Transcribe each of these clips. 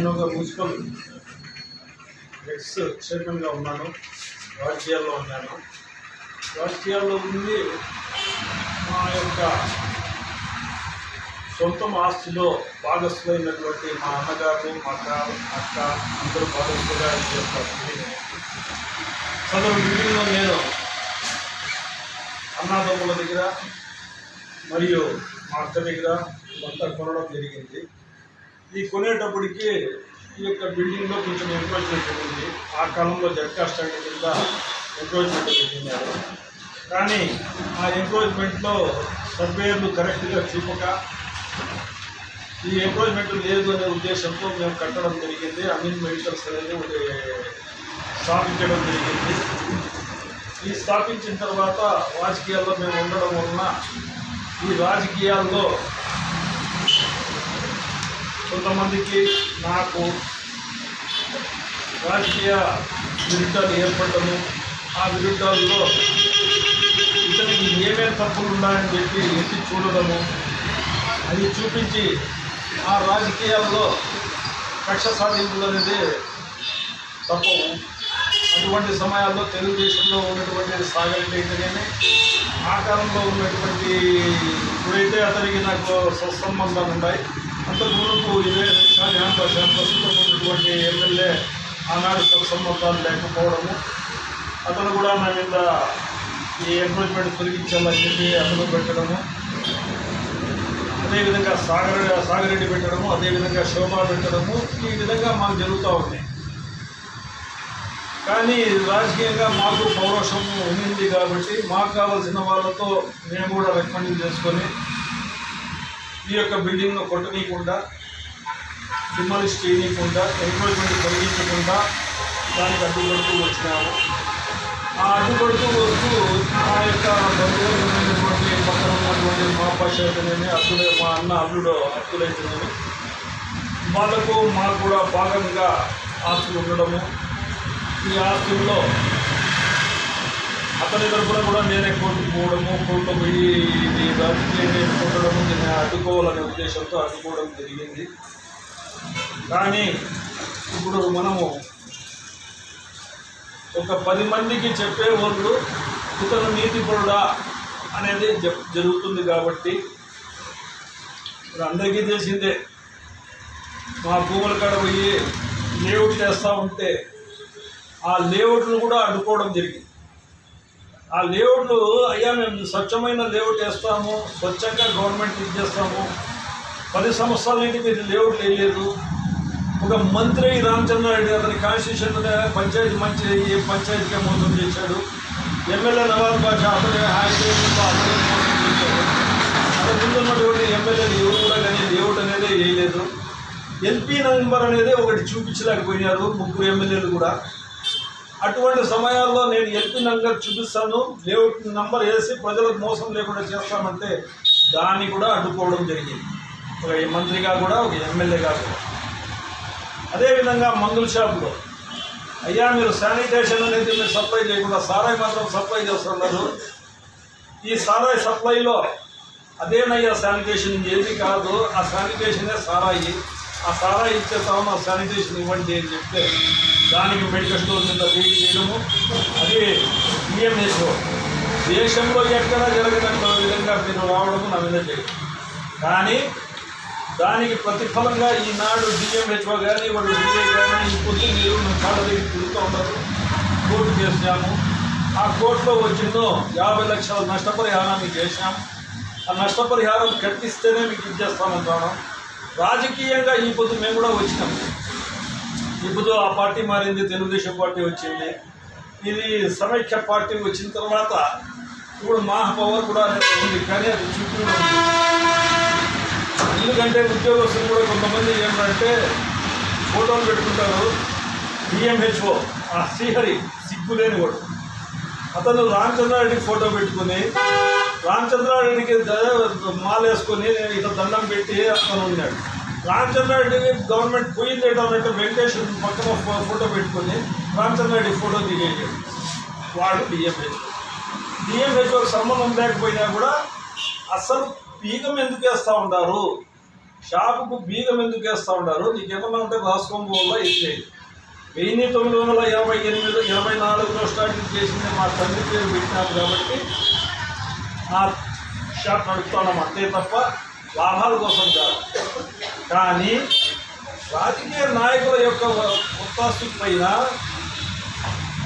నేను ఒక municipal X చైర్మన్గా ఉన్నాను. రాజకీయాల్లో ఉన్నాను. రాజకీయాల్లో ఉండి మా యొక్క సొంతం ఆస్తిలో భాగస్థులైనటువంటి మా అన్నగారు మా అక్క అక్క అందరూ భాగస్థులుగా చేస్తారు సదరు బిల్డింగ్లో నేను అన్నాదమ్ముల దగ్గర మరియు మా అక్క దగ్గర ఇదంతా కొనడం జరిగింది. ఈ కొనేటప్పటికి ఈ యొక్క బిల్డింగ్లో కొంచెం ఎంక్రోచ్మెంట్ ఉంది ఆ కాలంలో జడ్కా స్టాండ్ కింద ఎంక్రోచ్మెంట్ పెట్టినారు కానీ ఆ ఎంక్రోచ్మెంట్లో సర్వేయర్లు కరెక్ట్గా చూపక ఈ ఎంక్రోచ్మెంట్ లేదు అనే ఉద్దేశంతో మేము కట్టడం జరిగింది. అన్ని మెడికల్స్ అనేది ఒకటి స్థాపించడం జరిగింది. ఈ స్థాపించిన తర్వాత రాజకీయాల్లో మేము ఉండడం వలన ఈ రాజకీయాల్లో కొంతమందికి నాకు రాజకీయ విరుద్ధాలు ఏర్పడము ఆ విరుద్ధాల్లో ఇతనికి ఏమేమి తప్పులు ఉన్నాయని చెప్పి ఎత్తి చూడడము అది చూపించి ఆ రాజకీయాల్లో కక్ష సాధింపులు అనేది తప్పవు. అటువంటి సమయాల్లో తెలుగుదేశంలో ఉన్నటువంటి సాగరెడ్డి అయితేనేమి ఆ కాలంలో ఉన్నటువంటి ఇప్పుడైతే అతనికి నాకు సత్సంబంధాలు ఉన్నాయి అంతకు మునుపు ఇదే షాజహాన్ ప్రస్తుతం ఉన్నటువంటి ఎమ్మెల్యే ఆనాడు సత్సంబంధాలు లేకపోవడము. అతను కూడా నా మీద ఈ ఎంప్లాయ్మెంట్ తొలగించాలని చెప్పి అతను పెట్టడము. అదేవిధంగా సాగర్ సాగరెడ్డి పెట్టడము అదేవిధంగా శోభా పెట్టడము ఈ విధంగా మాకు జరుగుతూ ఉన్నాయి. కానీ రాజకీయంగా మాకు పౌరుషం ఉండింది కాబట్టి మాకు కావాల్సిన వాళ్ళతో మేము కూడా రికమెండ్ చేసుకొని ఈ యొక్క బిల్డింగ్ను కొట్టనీయకుండా డిమాలిష్ చేయనీయకుండా ఎంక్రోచ్మెంట్ కలిగించకుండా దానికి అడ్డుపడుతూ వచ్చినాము. ఆ అడ్డుపడుతూ వస్తూ ఆ యొక్క బంధువులైనటువంటి పక్కన ఉన్నటువంటి మా పాషైతేనేమి అర్థులే మా అన్న అల్లుడు అత్తులైతేనేమి వాళ్ళకు మాకు కూడా భాగంగా ఆస్తులు ఉండడము. ఈ ఆస్తుల్లో అతని తరపున కూడా నేనే కోర్టు పోవడము కోర్టులో పోయి ఇది రాజకీయంగా కొట్టడము నేను అడ్డుకోవాలనే ఉద్దేశంతో అడ్డుకోవడం జరిగింది. కానీ ఇప్పుడు మనము ఒక పది మందికి చెప్పే వాళ్ళు ఇతను నీతిపరుడా అనేది జరుగుతుంది కాబట్టి ఇప్పుడు అందరికీ తెలిసిందే. మా భూముల కాడ పోయి లేఅవుట్ చేస్తూ ఉంటే ఆ లేఅవుట్లు కూడా అడ్డుకోవడం జరిగింది. ఆ లేఅవుట్లు అయ్యా మేము స్వచ్ఛమైన లేఅవుట్ వేస్తాము స్వచ్ఛంగా గవర్నమెంట్ ఇచ్చేస్తాము పది సంవత్సరాల నుండి మీరు లేఅవుట్లు వేయలేదు. ఒక మంత్రి రామచంద్రారెడ్డి అతని కాన్స్టిట్యూషన్ పంచాయతీ మంచి ఈ పంచాయతీగా మోసం చేశాడు. ఎమ్మెల్యే నవాజ్ బాషా అతనే హాయిగా అతనే మోసం చేశాడు. అతని ముందు ఉన్నటువంటి ఎమ్మెల్యేలు ఎవరు కూడా కానీ లేఅవుట్ అనేది వేయలేదు. ఎల్పీ నంబర్ అనేది ఒకటి చూపించలేకపోయినారు ముగ్గురు ఎమ్మెల్యేలు కూడా. అటువంటి సమయాల్లో నేను ఎల్పీ నంబర్ చూపిస్తాను. లేఅవుట్ నంబర్ వేసి ప్రజలకు మోసం లేకుండా చేస్తామంటే దాన్ని కూడా అడ్డుకోవడం జరిగింది. ఒక మంత్రిగా కూడా ఒక ఎమ్మెల్యేగా కూడా. అదేవిధంగా మందుల షాపులో. అయ్యా మీరు శానిటేషన్ అనేది మీరు సప్లై చేయకుండా సారాయి మాత్రం సప్లై చేస్తున్నారు. ఈ సారాయి సప్లైలో అదేనయ్యా శానిటేషన్ ఏది కాదు. ఆ శానిటేషనే సారాయి. ఆ సారాయి ఇచ్చేస్తాము ఆ శానిటేషన్ ఇవ్వండి అని చెప్తే దానికి మెడికల్ స్టోర్ మీద వేడి చేయడము అది డిఎంహెచ్ఓ దేశంలో ఎక్కడ జరగనంత విధంగా మీరు రావడము నా మీద కానీ దానికి ప్రతిఫలంగా ఈనాడు డిఎంహెచ్ఓ కానీ వాళ్ళు డిఏ కానీ ఈ పొద్దు మీరు మన కాళ్ళ దగ్గర తిరుగుతూ ఉన్నారు. కోర్టు చేసాము ఆ కోర్టులో వచ్చిందో యాభై లక్షల నష్టపరిహారాన్ని చేశాం ఆ నష్టపరిహారం కట్టిస్తేనే మీకు ఇచ్చేస్తామంటాను రాజకీయంగా ఈ పొద్దు మేము కూడా వచ్చినాం. ఇప్పుడు ఆ పార్టీ మారింది తెలుగుదేశం పార్టీ వచ్చింది. ఇది సమైక్య పార్టీ వచ్చిన తర్వాత ఇప్పుడు మా పవర్ కూడా ఉంది కానీ అది చుట్టూ ఎందుకంటే ఉద్యోగస్తులు కూడా కొంతమంది ఏమంటే ఫోటోలు పెట్టుకుంటారు. డిఎంహెచ్ఓ ఆ శ్రీహరి సిగ్గులేని వాడు అతను రామచంద్రారెడ్డి ఫోటో పెట్టుకుని రామచంద్రారెడ్డికి మాలేసుకొని నేను ఇట్లా దండం పెట్టి అతను ఉన్నాడు. రామచంద్రారెడ్డికి గవర్నమెంట్ పోయింది ఏంటంటే వెంకటేశ్వర పక్కన ఫోటో పెట్టుకుని రామచంద్రారెడ్డి ఫోటో దిగేది. వాడు డిఎంహెచ్ డిఎంహెచ్ఓకి సంబంధం లేకపోయినా కూడా అసలు బీగం ఎందుకు వేస్తూ ఉంటారు? షాపుకు బీగం ఎందుకు వేస్తూ ఉంటారు? నీకేమన్నా ఉంటే రాసుకోంబు వల్ల ఇచ్చేది వెయ్యి తొమ్మిది వందల ఇరవై ఎనిమిది ఇరవై నాలుగులో స్టార్టింగ్ చేసింది మా తండ్రి పేరు పెట్టినాము కాబట్టి షాప్ నడుపుతున్నాం అంతే తప్ప లాభాల కోసం కాదు. కానీ రాజకీయ నాయకుల యొక్క ఒత్తాసు పైన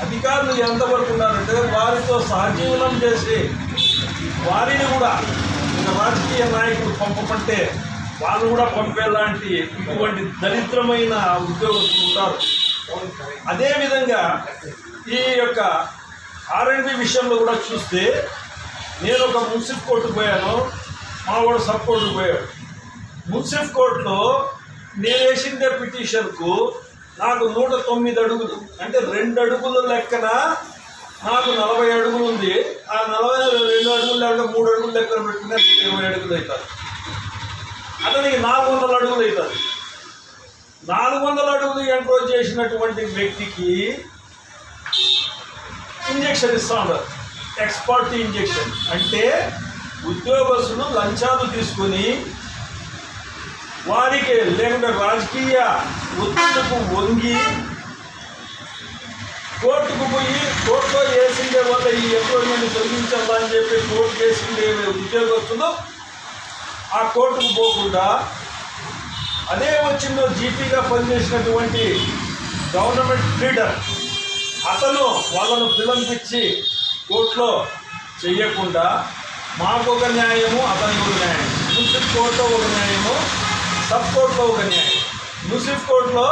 అధికారులు ఎంతవరకు ఉన్నారంటే వారితో సహజీవనం చేసి వారిని కూడా ఇక రాజకీయ నాయకులు పంపమంటే వాళ్ళు కూడా పంపేలాంటి ఇటువంటి దరిద్రమైన ఉద్యోగస్తులు ఉంటారు. అదేవిధంగా ఈ యొక్క ఆర్ఎండ్బి విషయంలో కూడా చూస్తే నేను ఒక మున్సిఫ్ కోర్టుకు పోయాను మా వాడు సబ్ కోర్టుకు పోయాడు. మున్సిఫ్ కోర్టులో నేను వేసిందే పిటిషన్కు నాకు నూట తొమ్మిది అడుగులు అంటే రెండు అడుగుల లెక్కన నాకు నలభై అడుగులు ఉంది. ఆ నలభై రెండు అడుగులు లేక మూడు అడుగులు లెక్కన పెట్టుకునే నూట ఇరవై అడుగులు అవుతారు. అతనికి నాలుగు వందల అడుగులు అవుతుంది నాలుగు వందల అడుగులు ఎంట్రోల్ చేసినటువంటి వ్యక్తికి ఇంజక్షన్ ఇస్తా ఉన్నారు. ఎక్స్పర్ట్ ఇంజెక్షన్ అంటే ఉద్యోగస్తులు లంచాలు తీసుకొని వారికి లేకుంటే రాజకీయ ఒత్తిడికు వంగి కోర్టుకు పోయి కోర్టులో వేసిండే వల్ల ఈ ఎంప్లాయ్మెంట్ తొలగించాలా అని చెప్పి కోర్టు వేసిండే ఉద్యోగస్తులు ఆ కోర్టుకు పోకుండా అదే వచ్చిందో జీపీగా పనిచేసినటువంటి గవర్నమెంట్ లీడర్. అతను వాళ్ళను పిలంపించి కోర్టులో చెయ్యకుండా మాకు ఒక న్యాయము అతనికి ఒక న్యాయం మున్సిపల్ కోర్టులో ఒక న్యాయము సబ్ కోర్టులో ఒక న్యాయం. మున్సిపల్ కోర్టులో